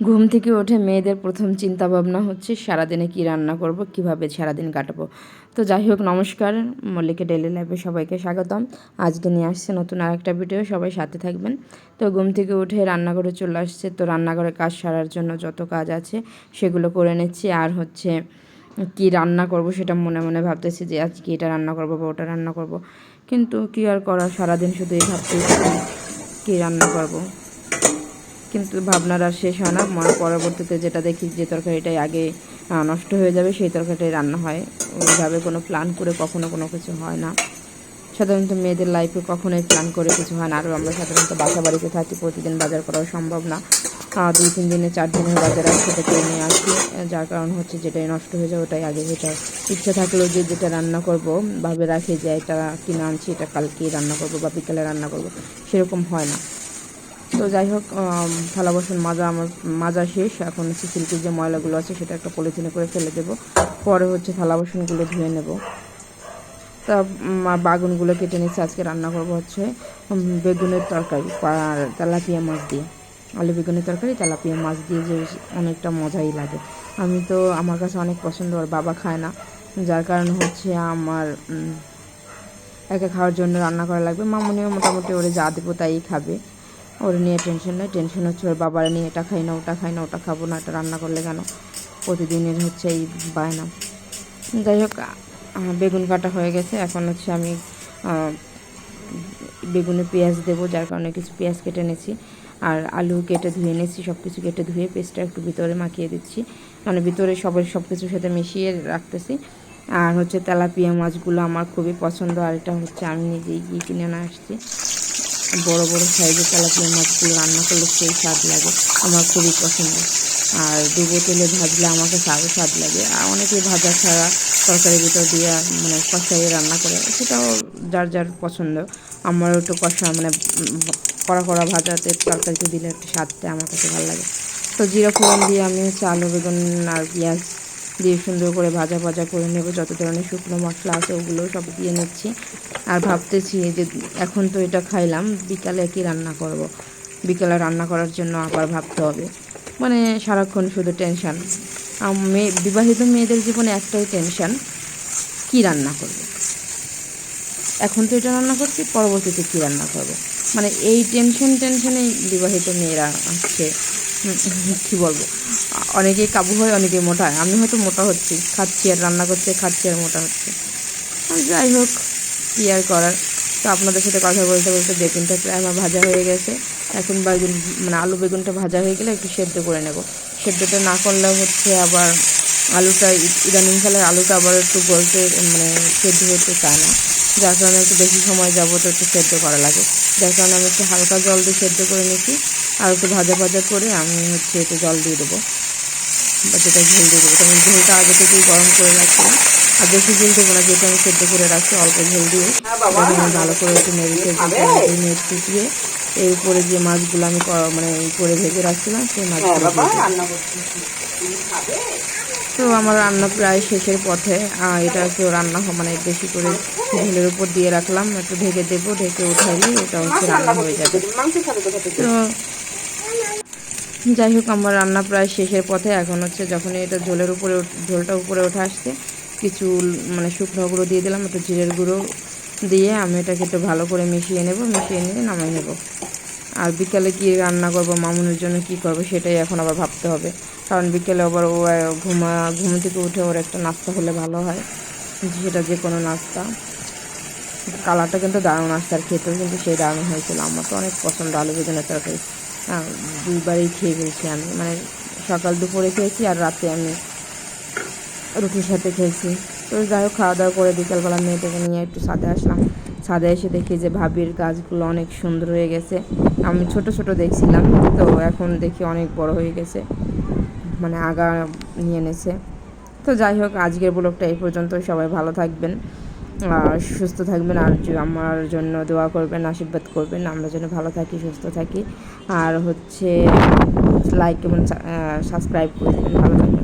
ঘুম থেকে উঠে মেয়েদের প্রথম চিন্তা ভাবনা হচ্ছে, সারাদিনে কী রান্না করব, কীভাবে সারাদিন কাটাবো। তো যাই হোক, নমস্কার, মল্লিকা ডেলি লাইফে সবাইকে স্বাগতম। আজকে নিয়ে আসছে নতুন আরেকটা ভিডিও, সবাই সাথে থাকবেন। তো ঘুম থেকে উঠে রান্নাঘরে চলে আসছে, তো রান্নাঘরে কাজ সারার জন্য যত কাজ আছে সেগুলো করে নিচ্ছি। আর হচ্ছে কি রান্না করব সেটা মনে মনে ভাবতেছি যে আজকে এটা রান্না করব বা ওটা রান্না করব। কিন্তু কী আর করার সারাদিন শুধু এই ভাবতেছি কী রান্না করব। কিন্তু ভাবনার আর শেষ হয় না। ম- পরবর্তীতে যেটা দেখি যে তরকারিটাই আগে নষ্ট হয়ে যাবে, সেই তরকারিটাই রান্না হয়। ওইভাবে কোনো প্ল্যান করে কখনো কোনো কিছু হয় না। সাধারণত মেয়েদের লাইফে কখনোই প্ল্যান করে কিছু হয় না। আর আমরা সাধারণত বাসা বাড়িতে থাকি, প্রতিদিন বাজার করাও সম্ভব না। দুই, তিন দিনে, চার দিনের বাজার সেটা কিনে নিয়ে আসি। যার কারণ হচ্ছে যেটাই নষ্ট হয়ে যায়, ওটাই আগে যেটা ইচ্ছা থাকলেও যে যেটা রান্না করব, ভাবে রাখি যে এটা কিনে আনছি, এটা কালকেই রান্না করব বা বিকালে রান্না করব, সেরকম হয় না। তো যাই হোক থালা বাসন মাজা আমার, মাজা শেষ। এখন হচ্ছে সিল্কের যে ময়লাগুলো আছে সেটা একটা পলিথিনে করে ফেলে দেবো। পরে হচ্ছে থালা বাসনগুলো ধুয়ে নেব। তা বাগুনগুলো কেটে নিচ্ছে আজকে রান্না করব হচ্ছে বেগুনের তরকারি আর তেলাপিয়া মাছ দিয়ে। আলু বেগুনের তরকারি, তেলাপিয়া মাছ দিয়ে যে অনেকটা মজাই লাগে। আমি তো, আমার কাছে অনেক পছন্দ, আর বাবা খায় না। যার কারণে হচ্ছে আমার একা খাওয়ার জন্য রান্না করা লাগবে। মামনিও মোটামুটি ওরে যা দেবো তাই খাবে। ওর নিয়ে টেনশন নেই, টেনশন হচ্ছে ওর বাবার নিয়ে এটা খাই না, ওটা খাই না, ওটা খাব না, এটা রান্না করলে কেন? প্রতিদিনের হচ্ছে এই বায়না। যাই হোক বেগুন কাটা হয়ে গেছে, এখন হচ্ছে আমি বেগুনে পেঁয়াজ দেবো, যার কারণে কিছু পেঁয়াজ কেটে নিয়েছি আর আলু কেটে ধুয়ে নিয়েছি সব কিছু কেটে ধুয়ে পেস্টটা একটু ভিতরে মাখিয়ে দিচ্ছি। মানে ভিতরে সবার সব কিছুর সাথে মিশিয়ে রাখতেছি। আর হচ্ছে তেলাপিয়া মাছগুলো আমার খুবই পছন্দ, আর এটা হচ্ছে আমি নিজেই গিয়ে কিনে না আসছি। বড় বড় সাইজের তেলাপিয়া মাছগুলো রান্না করলে সেই স্বাদ লাগে, আমার খুবই পছন্দ। আর ডুবো তেলে ভাজলে আমাকে আরও স্বাদ লাগে। আর অনেকে ভাজা ছাড়া তরকারির ভিতর দিয়ে মানে কষাইয়ে রান্না করে, সেটাও যার যার পছন্দ। আমারও একটু কষা মানে কড়া কড়া ভাজাতে তরকারিতে দিলে একটু স্বাদটা আমার কাছে ভালো লাগে। তো জিরা ফোড়ন দিয়ে আমি হচ্ছে আলু বেগুন আর পেঁয়াজ দিয়ে সুন্দর করে ভাজা ভাজা করে নেব যত ধরনের শুকনো মশলা আছে ওগুলো সব দিয়ে নিচ্ছি আর ভাবতেছি যে এখন তো এটা খাইলাম, বিকালে কি রান্না করব। বিকালে রান্না করার জন্য আবার ভাবতে হবে মানে সারাক্ষণ শুধু টেনশান মেয়ে বিবাহিত মেয়েদের জীবনে একটাই টেনশান কি রান্না করব। এখন তো এটা রান্না করছি, পরবর্তীতে কী রান্না করব। মানে এই টেনশন টেনশনেই বিবাহিত মেয়েরা আসছে কী বলব অনেকেই কাবু হয়, অনেকেই মোটা হয়। আমি হয়তো মোটা হচ্ছি, খাচ্ছি আর রান্না করছে, খাচ্ছি আর মোটা হচ্ছে। যাই হোক, কী আর করার? তো আপনাদের সাথে কথা বলতে বলতে বেগুনটা প্রায় আমার ভাজা হয়ে গেছে। এখন বেগুন মানে আলু বেগুনটা ভাজা হয়ে গেলে একটু সেদ্ধ করে নেব। সেদ্ধটা না করলে হচ্ছে আবার আলুটা ই- ইদানিংকালে আলুটা আবার একটু গলতে মানে সেদ্ধ হতে চায় না। যার কারণে একটু বেশি সময় যাব তো একটু সেদ্ধ করা লাগে। যার কারণে আমি একটু হালকা জল দিয়ে সেদ্ধ করে নিয়েছি। আর একটু ভাজা ভাজা করে আমি হচ্ছে একটু জল দিয়ে দেবো। বা যেটা ঝোল দিয়ে দেবো তখন ঝোলটা আগে থেকেই গরম করে রাখছিলাম। আর বেশি ঝোল দেবো না যেহেতু আমি সেদ্ধ করে রাখছি অল্প ঝোল দিয়ে। এটাকে আমি ভালো করে একটু নেড়ে চেড়ে নেড়ে ফুটিয়ে এর উপরে যে মাছগুলো আমি মানে করে ভেজে রাখছিলাম সেই মাছগুলো তো আমার রান্না প্রায় শেষের পথে এটা একটু রান্না মানে বেশি করে ঝোলের উপর দিয়ে রাখলাম একটু ঢেকে দেবো ঢেকে উঠাইলে ওটা হচ্ছে রান্না হয়ে যাবে। তো যাই হোক আমার রান্না প্রায় শেষের পথে। এখন হচ্ছে যখন এটা ঝোলের উপরে ঝোলটা উপরে উঠে আসছে, কিছু মানে শুকনো গুঁড়ো দিয়ে দিলাম, একটু জিরের গুঁড়ো দিয়ে আমি এটাকে একটু ভালো করে মিশিয়ে নেব, মিশিয়ে নিয়ে নামাই নেব। আর বিকালে কি রান্না করব, মামুনের জন্য কি করব, সেটাই এখন আবার ভাবতে হবে। কারণ বিকেলে আবার ও ঘুমা ঘুম থেকে উঠে ওর একটা নাস্তা হলে ভালো হয়। সেটা যে কোনো নাস্তা। কালারটা কিন্তু দারুণ আসছে আর খেতেও কিন্তু সেই দারুণ হয়েছিল। আমার তো অনেক পছন্দ আলু বেগুনের তরকারি। দুইবারই খেয়ে ফেলছি আমি। মানে সকাল দুপুরে খেয়েছি আর রাতে আমি রুটির সাথে খেয়েছি। তো যাই হোক খাওয়া দাওয়া করে বিকালবেলা মেয়েটাকে নিয়ে একটু ছাদে আসলাম। ছাদে এসে দেখি যে ভাবির গাছগুলো অনেক সুন্দর হয়ে গেছে। আমি ছোট ছোট দেখছিলাম, তো এখন দেখি অনেক বড় হয়ে গেছে। মানে আগা নিয়ে এনেছে। তো যাই হোক, আজকের ব্লগটা এই পর্যন্ত সবাই ভালো থাকবেন। সুস্থ থাকবেন আর আমার জন্য দোয়া করবেন, আশীর্বাদ করবেন। আমরা যেন ভালো থাকি, সুস্থ থাকি। আর হচ্ছে লাইক এবং সাবস্ক্রাইব করে দেবেন। ভালো থাকবেন।